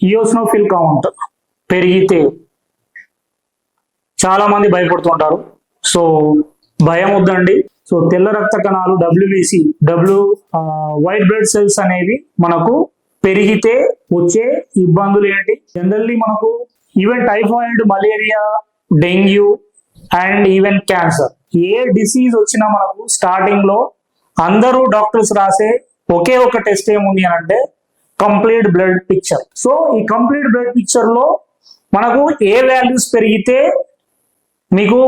ఇయోస్నోఫిల్ count పెరిగితే చాలా మంది భయపడుతుంటారు. సో భయం వద్దండి. సో తెల్ల రక్త కణాలు WBC W white blood cells అనేవి మనకు పెరిగితే వచ్చే ఇబ్బందులు ఏంటి? జనరల్లీ మనకు even typhoid malaria dengue and even cancer A disease వచ్చినా మనకు స్టార్టింగ్లో అందరూ డాక్టర్స్ రాసే ఒకే ఒక టెస్ట్ ఏముంది అని అంటే కంప్లీట్ బ్లడ్ పిక్చర్ సో ఈ కంప్లీట్ బ్లడ్ పిక్చర్లో మనకు ఏ వాల్యూస్ పెరిగితే మీకు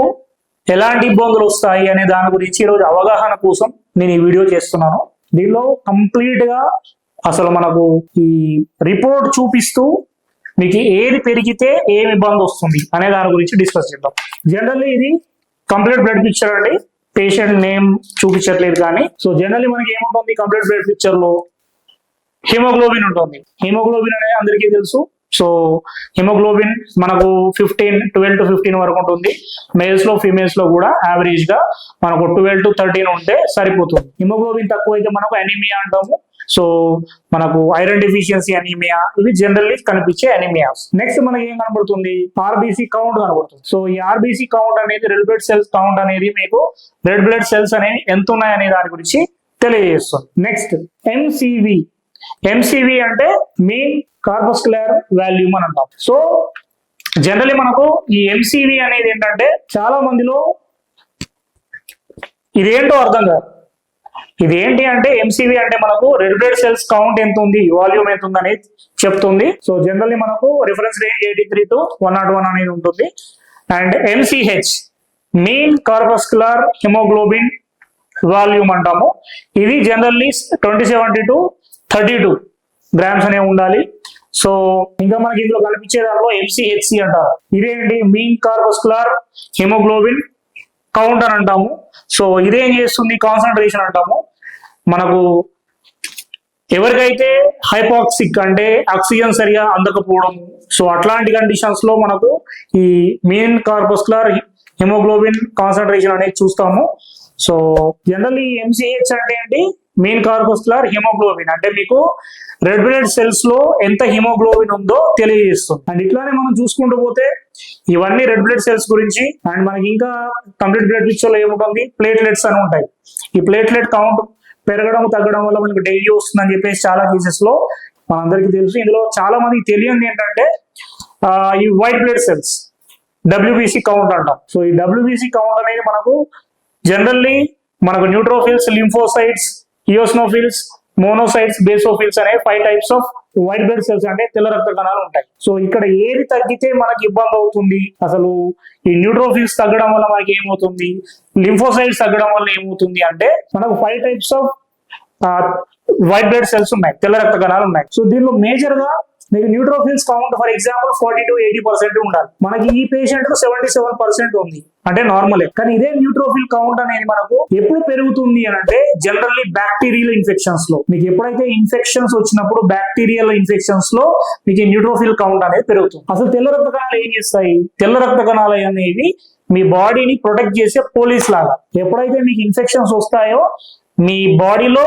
ఎలాంటి ఇబ్బందులు వస్తాయి అనే దాని గురించి ఈరోజు అవగాహన కోసం నేను ఈ వీడియో చేస్తున్నాను. దీనిలో కంప్లీట్గా అసలు మనకు ఈ రిపోర్ట్ చూపిస్తూ మీకు ఏది పెరిగితే ఏం ఇబ్బంది వస్తుంది అనే దాని గురించి డిస్కస్ చేద్దాం. జనరల్లీ ఇది కంప్లీట్ బ్లడ్ పిక్చర్ అండి. పేషెంట్ నేమ్ చూపించట్లేదు కానీ. సో జనరల్లీ మనకి ఏముంటుంది కంప్లీట్ బ్లడ్ పిక్చర్లో హిమోగ్లోబిన్ ఉంటుంది. హిమోగ్లోబిన్ అనేది అందరికీ తెలుసు. సో హిమోగ్లోబిన్ మనకు ఫిఫ్టీన్ ట్వెల్వ్ టు ఫిఫ్టీన్ వరకు ఉంటుంది. మేల్స్లో ఫీమేల్స్లో కూడా యావరేజ్గా మనకు ట్వెల్వ్ టు థర్టీన్ ఉంటే సరిపోతుంది. హిమోగ్లోబిన్ తక్కువ అయితే మనకు అనీమియా అంటాము. సో మనకు ఐరన్ డెఫిషియన్సీ అనీమియా ఇవి జనరల్లీ కనిపించే అనీమియాస్ నెక్స్ట్ మనకి ఏం కనబడుతుంది? ఆర్బీసీ కౌంట్ కనబడుతుంది. సో ఈ ఆర్బీసీ కౌంట్ అనేది రెడ్ బ్లడ్ సెల్స్ కౌంట్ అనేది మీకు రెడ్ బ్లడ్ సెల్స్ అనేవి ఎంత ఉన్నాయి అనే దాని గురించి తెలియజేస్తుంది. నెక్స్ట్ ఎంసీవి ఎంసీవి అంటే మీన్ కార్పస్కులర్ వాల్యూమ్ అని అంటాం. సో జనరలీ మనకు ఈ ఎంసీవి అనేది ఏంటంటే చాలా మందిలో ఇదేంటో అర్థం కాదు. ఇది ఏంటి అంటే ఎంసీవి అంటే మనకు రెడ్ బ్లడ్ సెల్స్ కౌంట్ ఎంత ఉంది వాల్యూమ్ ఎంత ఉంది అనేది చెప్తుంది. సో జనరల్లీ మనకు reference range eighty three to one not one అనేది ఉంటుంది. And MCH mean corpuscular haemoglobin volume అంటాము. ఇది generally twenty seventy to thirty two grams అనే ఉండాలి. సో ఇంకా మనకి ఇందులో కనిపించే దాంట్లో ఎంసీహెచ్సి అంటారు. ఇదేంటి? మీన్ కార్బస్కులార్ హిమోగ్లోబిన్ కౌంట్ అని అంటాము. సో ఇదేం చేస్తుంది? కాన్సన్ట్రేషన్ అంటాము. మనకు ఎవరికైతే హైపాక్సిక్ అంటే ఆక్సిజన్ సరిగా అందకపోవడం సో అట్లాంటి కండిషన్స్లో మనకు ఈ మీన్ కార్బస్కులర్ హిమోగ్లోబిన్ కాన్సన్ట్రేషన్ అనేది చూస్తాము. సో జనరల్లీ ఎంసీహెచ్ అంటే ఏంటి? మెయిన్ కార్బస్కులర్ హిమోగ్లోబిన్ అంటే మీకు రెడ్ బ్లడ్ సెల్స్లో ఎంత హిమోగ్లోబిన్ ఉందో తెలియజేస్తుంది. అండ్ ఇట్లానే మనం చూసుకుంటూ పోతే ఇవన్నీ రెడ్ బ్లడ్ సెల్స్ గురించి అండ్ మనకి ఇంకా కంప్లీట్ బ్లడ్ పిక్చర్లో ఏముంటుంది? ప్లేట్లెట్స్ అని ఉంటాయి. ఈ ప్లేట్లెట్ కౌంట్ పెరగడం తగ్గడం వల్ల మనకి డైలీ వస్తుందని చెప్పేసి చాలా కేసెస్లో మనందరికీ తెలుసు. ఇందులో చాలా మందికి తెలియంది ఏంటంటే ఈ white blood cells WBC count అంటాం. సో ఈ డబ్ల్యూబీసీ కౌంట్ అనేది మనకు జనరల్లీ మనకు neutrophils lymphocytes eosinophils monocytes basophils అనే five types of white blood cells అంటే తెల్ల రక్త కణాలు ఉంటాయి. సో ఇక్కడ ఏది తగ్గితే మనకి ఇబ్బంది అవుతుంది? అసలు ఈ న్యూట్రోఫిల్స్ తగ్గడం వల్ల మనకి ఏమవుతుంది? లింఫోసైట్స్ తగ్గడం వల్ల ఏమవుతుంది అంటే మనకు five types of white blood cells ఉన్నాయి. తెల్ల రక్త కణాలు ఉన్నాయి. సో దీనిలో మేజర్గా మీకు neutrophils count for example forty to eighty percent ఉండాలి. మనకి ఈ పేషెంట్ సెవెంటీ సెవెన్ పర్సెంట్ ఉంది. అంటే నార్మల్. కానీ ఇదే న్యూట్రోఫిల్ కౌంట్ అనేది మనకు ఎప్పుడు పెరుగుతుంది అని అంటే జనరల్లీ బ్యాక్టీరియల్ ఇన్ఫెక్షన్స్లో. మీకు ఎప్పుడైతే ఇన్ఫెక్షన్స్ వచ్చినప్పుడు బ్యాక్టీరియల్ ఇన్ఫెక్షన్స్లో మీకు న్యూట్రోఫిల్ కౌంట్ అనేది పెరుగుతుంది. అసలు తెల్ల రక్త కణాలు ఏం చేస్తాయి? తెల్ల రక్త కణాలు అనేవి మీ బాడీని ప్రొటెక్ట్ చేసే పోలీస్ లాగా. ఎప్పుడైతే మీకు ఇన్ఫెక్షన్స్ వస్తాయో మీ బాడీలో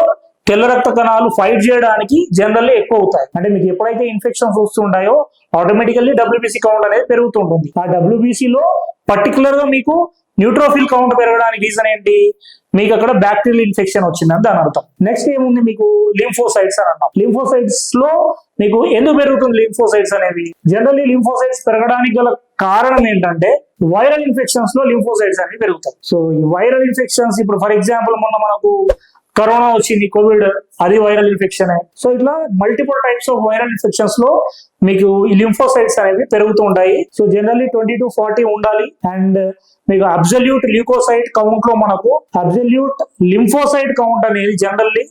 తెల్ల రక్త కణాలు ఫైట్ చేయడానికి జనరల్లీ ఎక్కువ అవుతాయి. అంటే మీకు ఎప్పుడైతే ఇన్ఫెక్షన్స్ వస్తుంటాయో ఆటోమేటికల్లీ డబ్ల్యూబీసీ కౌంట్ అనేది పెరుగుతుంటుంది. ఆ డబ్ల్యూబీసీలో లో పర్టికులర్గా మీకు న్యూట్రోఫిల్ కౌంట్ పెరగడానికి రీజన్ ఏంటి? మీకు అక్కడ బ్యాక్టీరియల్ ఇన్ఫెక్షన్ వచ్చిందని దాని అర్థం. నెక్స్ట్ ఏముంది మీకు? లింఫోసైట్స్ అని అంటాం లింఫోసైట్స్లో మీకు ఎందుకు పెరుగుతుంది లింఫోసైట్స్ అనేవి? జనరల్లీ లింఫోసైట్స్ పెరగడానికి గల కారణం ఏంటంటే వైరల్ ఇన్ఫెక్షన్స్లో లింఫోసైట్స్ అనేవి పెరుగుతాయి. సో ఈ వైరల్ ఇన్ఫెక్షన్స్ ఇప్పుడు ఫర్ ఎగ్జాంపుల్ మొన్న మనకు కరోనా వచ్చింది కోవిడ్ అది వైరల్ ఇన్ఫెక్షన్ సో ఇట్లా మల్టిపుల్ టైప్స్ ఆఫ్ వైరల్ ఇన్ఫెక్షన్స్లో మీకు ఈ లింఫోసైట్స్ అనేవి పెరుగుతూ ఉంటాయి. So generally twenty to forty ఉండాలి. అండ్ మీకు అబ్జల్యూట్ ల్యూకోసైట్ కౌంట్లో మనకు అబ్జల్యూట్ లింఫోసైట్ కౌంట్ అనేది generally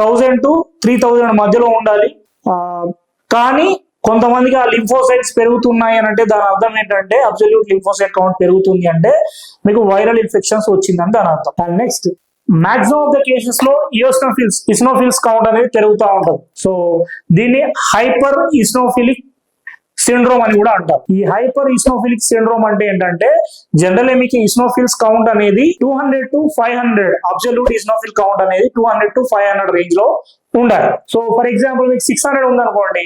thousand to three thousand మధ్యలో ఉండాలి. కానీ కొంతమందికి ఆ లింఫోసైట్స్ పెరుగుతున్నాయి అని అంటే దాని అర్థం ఏంటంటే అబ్జల్యూట్ లింఫోసైట్ కౌంట్ పెరుగుతుంది అంటే మీకు వైరల్ ఇన్ఫెక్షన్స్ వచ్చిందని దాని అర్థం. And next maximum of the కేసెస్లో ఇయోస్నోఫిల్స్ ఇస్నోఫిల్స్ కౌంట్ అనేది పెరుగుతూ ఉంటుంది. సో దీన్ని హైపర్ ఇస్నోఫిలిక్ సిండ్రోమ్ అని కూడా అంటారు. ఈ హైపర్ ఇస్నోఫిలిక్ సిండ్రోమ్ అంటే ఏంటంటే జనరల్ మీకు ఇస్నోఫిల్స్ కౌంట్ అనేది two hundred to five hundred absolute eosinophil count అనేది two hundred to five hundred రేంజ్లో ఉండాలి. సో ఫర్ ఎగ్జాంపుల్ మీకు సిక్స్ హండ్రెడ్ ఉందనుకోండి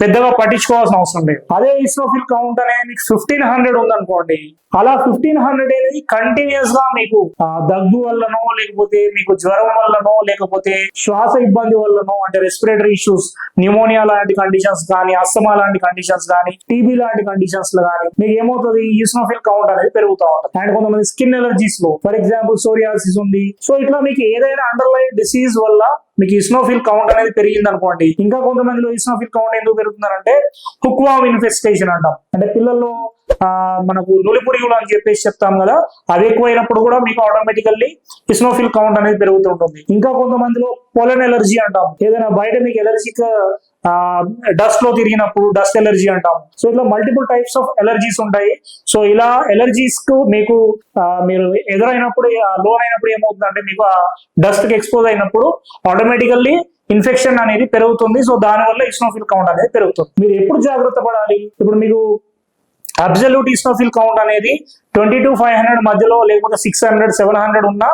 పెద్దగా పట్టించుకోవాల్సిన అవసరం లేదు. అదే ఇస్నోఫిల్ కౌంట్ అనేది మీకు ఫిఫ్టీన్ హండ్రెడ్ ఉందనుకోండి అలా ఫిఫ్టీన్ హండ్రెడ్ అనేది కంటిన్యూస్గా మీకు దగ్గు వల్లనో లేకపోతే మీకు జ్వరం వల్లనో లేకపోతే శ్వాస ఇబ్బంది వల్లనో అంటే రెస్పిరేటరీ ఇష్యూస్ న్యూమోనియా లాంటి కండిషన్స్ కానీ అస్తమా లాంటి కండిషన్స్ కానీ టీబీ లాంటి కండిషన్స్లో కానీ మీకు ఏమవుతుంది? ఈస్నోఫిల్ కౌంట్ అనేది పెరుగుతూ ఉంటుంది. అండ్ కొంతమంది స్కిన్ ఎలర్జీస్లో ఫర్ ఎగ్జాంపుల్ సోరియాసిస్ ఉంది. సో ఇట్లా మీకు ఏదైనా అండర్లైన్ డిసీజ్ వల్ల మీకు ఇస్నోఫిల్ కౌంట్ అనేది పెరిగింది అనుకోండి ఇంకా కొంతమందిలో ఇస్నోఫిల్ కౌంట్ ఎందుకు పెరుగుతుందంటే హుక్వామ్ ఇన్ఫెస్టేషన్ అంటాం. అంటే పిల్లల్లో మనకు నులిపురుగులు అని చెప్పేసి చెప్తాం కదా అది ఎక్కువైనప్పుడు కూడా మీకు ఆటోమేటికల్లీ ఇస్నోఫిల్ కౌంట్ అనేది పెరుగుతుంటుంది ఇంకా కొంతమందిలో పొలన్ ఎలర్జీ అంటాం. ఏదైనా బయట మీకు ఎలర్జిక్ డస్ట్లో తిరిగినప్పుడు డస్ట్ ఎలర్జీ అంటాం. సో ఇట్లా మల్టిపుల్ టైప్స్ ఆఫ్ ఎలర్జీస్ ఉంటాయి. సో ఇలా ఎలర్జీస్కు మీకు మీరు ఎదురైనప్పుడు లోన్ అయినప్పుడు ఏమవుతుందంటే మీకు ఆ డస్ట్కి ఎక్స్పోజ్ అయినప్పుడు ఆటోమేటికల్లీ ఇన్ఫెక్షన్ అనేది పెరుగుతుంది. సో దానివల్ల ఇస్నోఫిల్ కౌంట్ అనేది పెరుగుతుంది. మీరు ఎప్పుడు జాగ్రత్త పడాలి? ఇప్పుడు మీకు అబ్జల్యూట్ ఇస్నోఫిల్ కౌంట్ అనేది ట్వంటీ టు ఫైవ్ హండ్రెడ్ మధ్యలో లేకపోతే సిక్స్ హండ్రెడ్ సెవెన్ హండ్రెడ్ ఉన్నా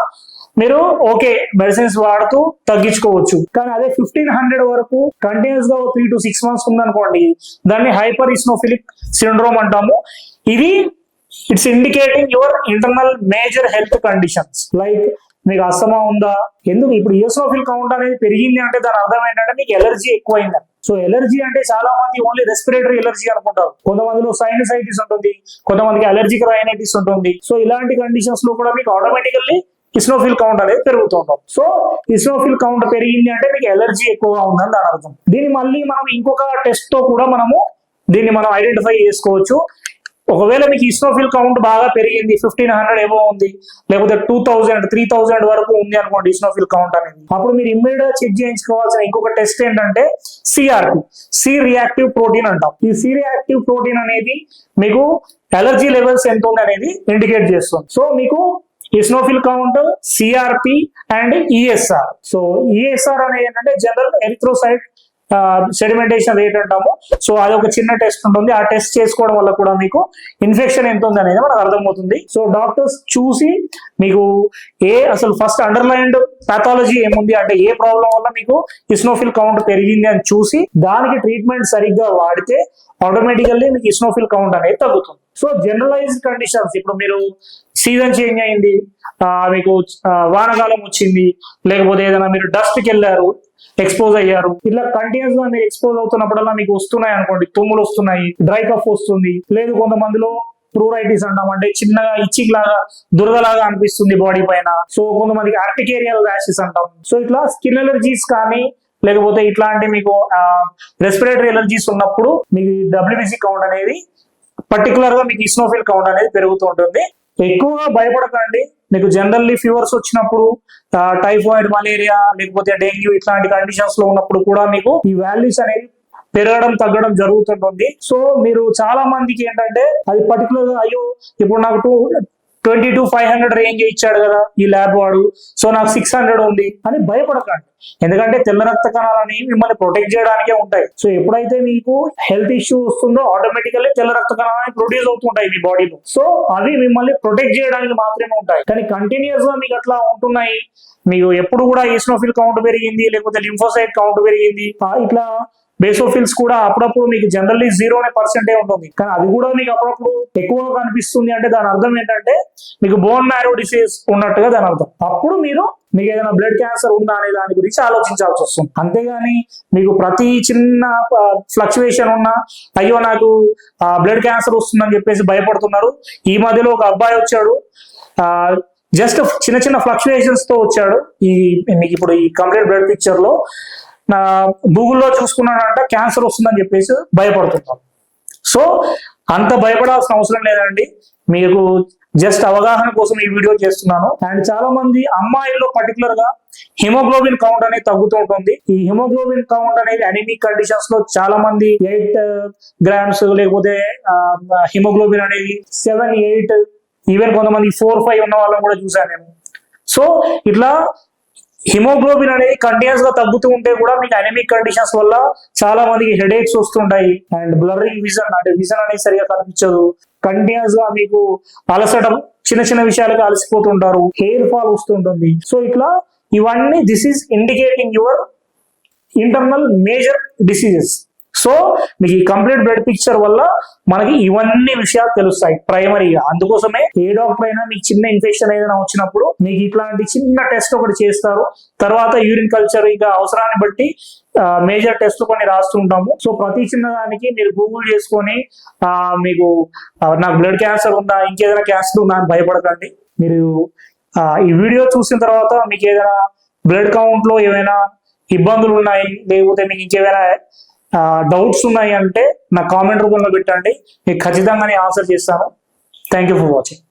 మీరు ఓకే మెడిసిన్స్ వాడుతూ తగ్గించుకోవచ్చు. కానీ అదే ఫిఫ్టీన్ హండ్రెడ్ వరకు కంటిన్యూస్గా త్రీ టు సిక్స్ మంత్స్ ఉందనుకోండి దాన్ని హైపర్ ఇస్నోఫిలిక్ సిండ్రోమ్ అంటాము. ఇది it's indicating your internal major health conditions like మీకు అస్తమా ఉందా? ఎందుకు? ఇప్పుడు ఇయోసోఫిల్ కౌంట్ అనేది పెరిగింది అంటే దాని అర్థం ఏంటంటే మీకు ఎలర్జీ ఎక్కువైంది సో ఎలర్జీ అంటే చాలా మంది ఓన్లీ రెస్పిరేటరీ ఎలర్జీ అనుకుంటారు. కొంతమందిలో సైనసైటిస్ ఉంటుంది కొంతమందికి అలర్జిక్ రైనైటిస్ ఉంటుంది. సో ఇలాంటి కండిషన్స్లో కూడా మీకు ఆటోమేటికల్లీ ఇస్నోఫిల్ కౌంట్ అనేది పెరుగుతుంటాం. సో ఇస్నోఫిల్ కౌంట్ పెరిగింది అంటే మీకు ఎలర్జీ ఎక్కువగా ఉందని దాని అర్థం. దీన్ని మళ్ళీ మనం ఇంకొక టెస్ట్తో కూడా మనము దీన్ని మనం ఐడెంటిఫై చేసుకోవచ్చు. ఒకవేళ మీకు ఇస్నోఫిల్ కౌంట్ బాగా పెరిగింది ఫిఫ్టీన్ హండ్రెడ్ ఏమో ఉంది లేకపోతే టూ థౌజండ్ త్రీ థౌజండ్ వరకు ఉంది అనుకోండి ఇస్నోఫిల్ కౌంట్ అనేది. అప్పుడు మీరు ఇమ్మీడియట్గా చెక్ చేయించుకోవాల్సిన ఇంకొక టెస్ట్ ఏంటంటే సిఆర్పి సి రియాక్టివ్ ప్రోటీన్ అంటాం. ఈ సి రియాక్టివ్ ప్రోటీన్ అనేది మీకు ఎలర్జీ లెవెల్స్ ఎంత ఉంది అనేది ఇండికేట్ చేస్తుంది. సో మీకు eosinophil count CRP and ESR so ESR అనేది ఏంటంటే జనరల్ ఎరిథ్రోసైడ్ సెడిమెంటేషన్ రేట్ అంటాము. సో అది ఒక చిన్న టెస్ట్ ఉంటుంది. ఆ టెస్ట్ చేసుకోవడం వల్ల కూడా మీకు ఇన్ఫెక్షన్ ఎంత ఉంది అనేది మనకు అర్థమవుతుంది. సో డాక్టర్స్ చూసి మీకు ఏ అసలు ఫస్ట్ అండర్లైన్డ్ పాథాలజీ ఏముంది అంటే ఏ ప్రాబ్లం వల్ల మీకు ఇస్నోఫిల్ కౌంట్ పెరిగింది అని చూసి దానికి ట్రీట్మెంట్ సరిగ్గా వాడితే ఆటోమేటికల్లీ మీకు ఇస్నోఫిల్ కౌంట్ అనేది తగ్గుతుంది. సో జనరలైజ్డ్ కండిషన్స్ ఇప్పుడు మీరు సీజన్ చేంజ్ అయింది. మీకు వానకాలం వచ్చింది. లేకపోతే ఏదైనా మీరు డస్ట్కి వెళ్ళారు. ఎక్స్పోజ్ అయ్యారు. ఇట్లా కంటిన్యూస్గా మీరు ఎక్స్పోజ్ అవుతున్నప్పుడల్లా మీకు వస్తున్నాయి అనుకోండి. తుమ్ములు వస్తున్నాయి డ్రై కఫ్ వస్తుంది. లేదు కొంతమందిలో ప్రూరైటిస్ అంటాం. అంటే చిన్నగా ఇచ్చింగ్ లాగా దురదలాగా అనిపిస్తుంది బాడీ పైన. సో కొంతమందికి ఆర్టికేరియల్ ర్యాషెస్ అంటాం. సో ఇట్లా స్కిన్ ఎలర్జీస్ కానీ లేకపోతే ఇట్లాంటి మీకు రెస్పిరేటరీ ఎలర్జీస్ ఉన్నప్పుడు మీకు డబ్ల్యూబీసీ కౌంట్ అనేది పర్టికులర్గా మీకు ఇస్నోఫిల్ కౌంట్ అనేది పెరుగుతూ ఉంటుంది. ఎక్కువగా భయపడకండి. మీకు జనరల్లీ ఫీవర్స్ వచ్చినప్పుడు టైఫాయిడ్ మలేరియా లేకపోతే డెంగ్యూ ఇట్లాంటి కండిషన్స్లో ఉన్నప్పుడు కూడా మీకు ఈ వాల్యూస్ అనేవి పెరగడం తగ్గడం జరుగుతుంటుంది. సో మీరు చాలా మందికి ఏంటంటే అది పర్టికులర్ అయ్యో ఇప్పుడు నాకు two twenty two five hundred range ఇచ్చాడు కదా ఈ ల్యాబ్ వాడు. సో నాకు సిక్స్ హండ్రెడ్ ఉంది అని భయపడకండి. ఎందుకంటే తెల్ల రక్త కణాలని మిమ్మల్ని ప్రొటెక్ట్ చేయడానికే ఉంటాయి. సో ఎప్పుడైతే మీకు హెల్త్ ఇష్యూ వస్తుందో ఆటోమేటికల్లీ తెల్ల రక్త కణాలని ప్రొడ్యూస్ అవుతుంటాయి మీ బాడీలో సో అవి మిమ్మల్ని ప్రొటెక్ట్ చేయడానికి మాత్రమే ఉంటాయి. కానీ కంటిన్యూస్గా మీకు అట్లా ఉంటున్నాయి. మీకు ఎప్పుడు కూడా ఈస్నోఫిల్ కౌంట్ పెరిగింది లేకపోతే లింఫోసైట్ కౌంట్ పెరిగింది. ఇట్లా బేసోఫిల్స్ కూడా అప్పుడప్పుడు మీకు జనరల్లీ జీరోనే పర్సెంటే ఉంటుంది. కానీ అది కూడా మీకు అప్పుడప్పుడు ఎక్కువగా కనిపిస్తుంది అంటే దాని అర్థం ఏంటంటే మీకు బోన్ మ్యారో డిసీజ్ ఉన్నట్టుగా దాని అర్థం. అప్పుడు మీరు మీకు ఏదైనా బ్లడ్ క్యాన్సర్ ఉందా అనే దాని గురించి ఆలోచించాల్సి వస్తుంది. అంతేగాని మీకు ప్రతి చిన్న ఫ్లక్చువేషన్ ఉన్నా అయ్యో నాకు బ్లడ్ క్యాన్సర్ వస్తుందని చెప్పేసి భయపడుతున్నారు. ఈ మధ్యలో ఒక అబ్బాయి వచ్చాడు. జస్ట్ చిన్న చిన్న ఫ్లక్చువేషన్స్తో వచ్చాడు. ఈ మీకు ఇప్పుడు ఈ కంప్లీట్ బ్లడ్ పిక్చర్లో గూగుల్లో చూసుకున్నాడంట క్యాన్సర్ వస్తుందని చెప్పేసి భయపడుతున్నాం సో అంత భయపడాల్సిన అవసరం లేదండి. మీకు జస్ట్ అవగాహన కోసం ఈ వీడియో చేస్తున్నాను. అండ్ చాలా మంది అమ్మాయిల్లో పర్టికులర్గా హిమోగ్లోబిన్ కౌంట్ అనేది తగ్గుతూ ఉంటుంది. ఈ హిమోగ్లోబిన్ కౌంట్ అనేది అనిమిక్ కండిషన్స్లో చాలా మంది ఎయిట్ uh, గ్రామ్స్ లేకపోతే హిమోగ్లోబిన్ అనేది సెవెన్ ఎయిట్ ఈవెన్ కొంతమంది ఫోర్ ఫైవ్ ఉన్న వాళ్ళని కూడా చూసాను నేను. సో ఇట్లా హిమోగ్లోబిన్ అనేది కంటిన్యూస్గా తగ్గుతూ ఉంటే కూడా మీకు అనమిక్ కండిషన్స్ వల్ల చాలా మందికి హెడేక్స్ వస్తుంటాయి. అండ్ బ్లరింగ్ విజన్ అంటే విజన్ అనేది సరిగా కనిపించదు. కంటిన్యూస్గా మీకు అలసటం చిన్న చిన్న విషయాలకు అలసిపోతుంటారు. హెయిర్ ఫాల్ వస్తుంటుంది. సో ఇట్లా ఇవన్నీ this is indicating your internal major diseases so మీకు ఈ కంప్లీట్ బ్లడ్ పిక్చర్ వల్ల మనకి ఇవన్నీ విషయాలు తెలుస్తాయి ప్రైమరీగా అందుకోసమే ఏ డాక్టర్ అయినా మీకు చిన్న ఇన్ఫెక్షన్ ఏదైనా వచ్చినప్పుడు మీకు ఇట్లాంటి చిన్న టెస్ట్ ఒకటి చేస్తారు. తర్వాత యూరిన్ కల్చర్ ఇంకా అవసరాన్ని బట్టి మేజర్ టెస్ట్ కొన్ని రాస్తుంటాము. సో ప్రతి చిన్న దానికి మీరు గూగుల్ చేసుకొని ఆ, మీకు నాకు బ్లడ్ క్యాన్సర్ ఉందా ఇంకేదైనా క్యాన్సర్ ఉందా అని భయపడకండి. మీరు ఈ వీడియో చూసిన తర్వాత మీకు ఏదైనా బ్లడ్ కౌంట్లో ఏమైనా ఇబ్బందులు ఉన్నాయి? లేకపోతే మీకు ఇంకేమైనా డౌట్స్ ఉన్నాయి అంటే నా కామెంట్ రూపంలో పెట్టండి. మీకు ఖచ్చితంగా నేను ఆన్సర్ చేస్తాను. Thank you for watching